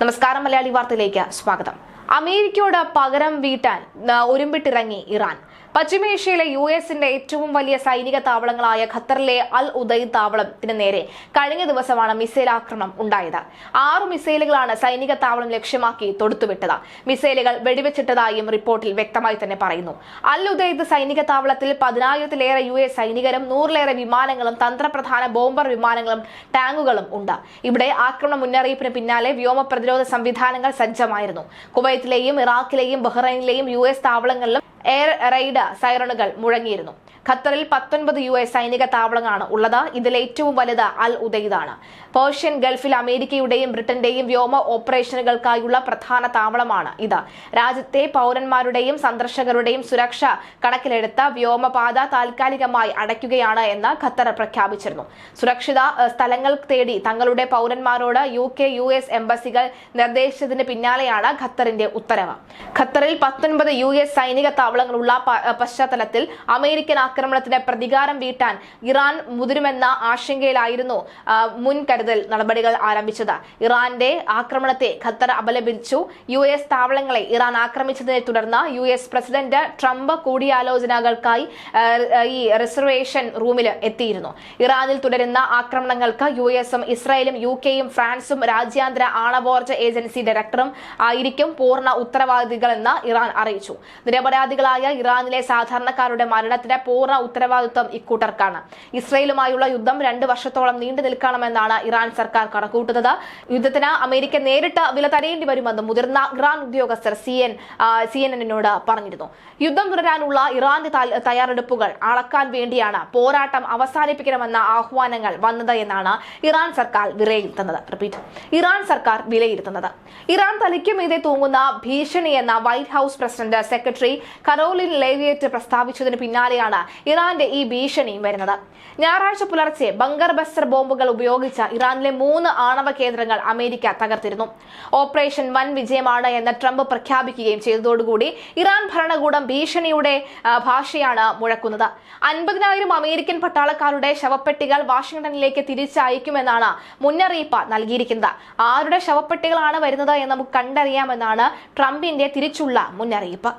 നമസ്കാരം മലയാളി വാർത്തയിലേക്ക് സ്വാഗതം. അമേരിക്കയോട് പകരം വീട്ടാൻ ഒരുമ്പിട്ടിറങ്ങി ഇറാൻ. പശ്ചിമേഷ്യയിലെ യു എസിന്റെ ഏറ്റവും വലിയ സൈനിക താവളങ്ങളായ ഖത്തറിലെ അൽ ഉദയ് താവളത്തിന് നേരെ കഴിഞ്ഞ ദിവസമാണ് മിസൈൽ ആക്രമണം ഉണ്ടായത്. ആറ് മിസൈലുകളാണ് സൈനിക താവളം ലക്ഷ്യമാക്കി തൊടുത്തുവിട്ടത്. മിസൈലുകൾ വെടിവെച്ചിട്ടതായും റിപ്പോർട്ടിൽ വ്യക്തമായി തന്നെ പറയുന്നു. അൽ ഉദയ്ദ് സൈനിക താവളത്തിൽ പതിനായിരത്തിലേറെ യു എസ് സൈനികരും നൂറിലേറെ വിമാനങ്ങളും തന്ത്രപ്രധാന ബോംബർ വിമാനങ്ങളും ടാങ്കുകളും ഉണ്ട്. ഇവിടെ ആക്രമണ മുന്നറിയിപ്പിന് പിന്നാലെ വ്യോമ പ്രതിരോധ സംവിധാനങ്ങൾ സജ്ജമായിരുന്നു. കുവൈത്തിലെയും ഇറാഖിലെയും ബഹ്റൈനിലെയും യു എസ് താവളങ്ങളിലും എയർ റെയ്ഡ് സൈറണുകൾ മുഴങ്ങിയിരുന്നു. ഖത്തറിൽ പത്തൊൻപത് യു എസ് സൈനിക താവളങ്ങളാണ് ഉള്ളത്. ഇതിൽ ഏറ്റവും വലുത് അൽ ഉദയ്ദാണ് പേർഷ്യൻ ഗൾഫിൽ അമേരിക്കയുടെയും ബ്രിട്ടന്റെയും വ്യോമ ഓപ്പറേഷനുകൾക്കായുള്ള പ്രധാന താവളമാണ് ഇത്. രാജ്യത്തെ പൗരന്മാരുടെയും സന്ദർശകരുടെയും സുരക്ഷ കണക്കിലെടുത്ത വ്യോമപാത താൽക്കാലികമായി അടയ്ക്കുകയാണ് എന്ന് ഖത്തർ പ്രഖ്യാപിച്ചിരുന്നു. സുരക്ഷിത സ്ഥലങ്ങൾ തേടി തങ്ങളുടെ പൗരന്മാരോട് യു കെ യു എസ് എംബസികൾ നിർദ്ദേശിച്ചതിന് പിന്നാലെയാണ് ഖത്തറിന്റെ ഉത്തരവ്. ഖത്തറിൽ പത്തൊൻപത് യു എസ് സൈനിക താവളങ്ങളുള്ള പ- പശ്ചാത്തലത്തിൽ അമേരിക്കൻ ആക്രമണത്തിന് പ്രതികാരം വീട്ടാൻ ഇറാൻ മുതിരുമെന്ന ആശങ്കയിലായിരുന്നു മുൻകരുതൽ നടപടികൾ ആരംഭിച്ചത്. ഇറാന്റെ ആക്രമണത്തെ ഖത്തർ അപലപിച്ചു. യു എസ് താവളങ്ങളെ ഇറാൻ ആക്രമിച്ചതിനെ തുടർന്ന് യു എസ് പ്രസിഡന്റ് ട്രംപ് കൂടിയാലോചനകൾക്കായി ഈ റിസർവേഷൻ റൂമിൽ എത്തിയിരുന്നു. ഇറാനിൽ തുടരുന്ന ആക്രമണങ്ങൾക്ക് യു എസും ഇസ്രായേലും യു കെയും ഫ്രാൻസും രാജ്യാന്തര ആണവോർജ ഏജൻസി ഡയറക്ടറും ആയിരിക്കും പൂർണ ഉത്തരവാദികളെന്ന് ഇറാൻ അറിയിച്ചു. നിരപരാധികളായ ഇറാനിലെ സാധാരണക്കാരുടെ മരണത്തിന് പൂർണ ഉത്തരവാദിത്വം ഇക്കൂട്ടർക്കാണ്. ഇസ്രയേലുമായുള്ള യുദ്ധം രണ്ട് വർഷത്തോളം നീണ്ടു നിൽക്കണമെന്നാണ് ഇറാൻ സർക്കാർ കണക്കൂട്ടുന്നത് യുദ്ധത്തിന് അമേരിക്ക നേരിട്ട് വില തരേണ്ടി വരുമെന്ന് മുതിർന്ന ഇറാൻ ഉദ്യോഗസ്ഥർ സി എൻ സി എൻ എന്നിനോട് പറഞ്ഞിരുന്നു. യുദ്ധം തുടരാനുള്ള ഇറാന്റെ തയ്യാറെടുപ്പുകൾ അളക്കാൻ വേണ്ടിയാണ് പോരാട്ടം അവസാനിപ്പിക്കണമെന്ന ആഹ്വാനങ്ങൾ വന്നത് എന്നാണ് ഇറാൻ സർക്കാർ വിലയിരുത്തുന്നത്. റിപ്പീറ്റ്. ഇറാൻ സർക്കാർ വിലയിരുത്തുന്നത്. ഇറാൻ തലയ്ക്കുമീതെ തൂങ്ങുന്ന ഭീഷണി എന്ന White House president secretary Karoline Leavitt പ്രസ്താവിച്ചതിന് പിന്നാലെയാണ് ഇറാന്റെ ഈ ഭീഷണിയും വരുന്നത്. ഞായറാഴ്ച പുലർച്ചെ ബങ്കർ ബസ്റ്റർ ബോംബുകൾ ഉപയോഗിച്ച ഇറാനിലെ മൂന്ന് ആണവ കേന്ദ്രങ്ങൾ അമേരിക്ക തകർത്തിരുന്നു. ഓപ്പറേഷൻ വൻ വിജയമാണ് എന്ന് ട്രംപ് പ്രഖ്യാപിക്കുകയും ചെയ്തതോടുകൂടി ഇറാൻ ഭരണകൂടം ഭീഷണിയുടെ ഭാഷയാണ് മുഴക്കുന്നത്. അൻപതിനായിരം അമേരിക്കൻ പട്ടാളക്കാരുടെ ശവപ്പെട്ടികൾ വാഷിംഗ്ടണിലേക്ക് തിരിച്ചയക്കുമെന്നാണ് മുന്നറിയിപ്പ് നൽകിയിരിക്കുന്നത്. ആരുടെ ശവപ്പെട്ടികളാണ് വരുന്നത് എന്ന് നമുക്ക് കണ്ടറിയാമെന്നാണ് ട്രംപിന്റെ തിരിച്ചുള്ള മുന്നറിയിപ്പ്.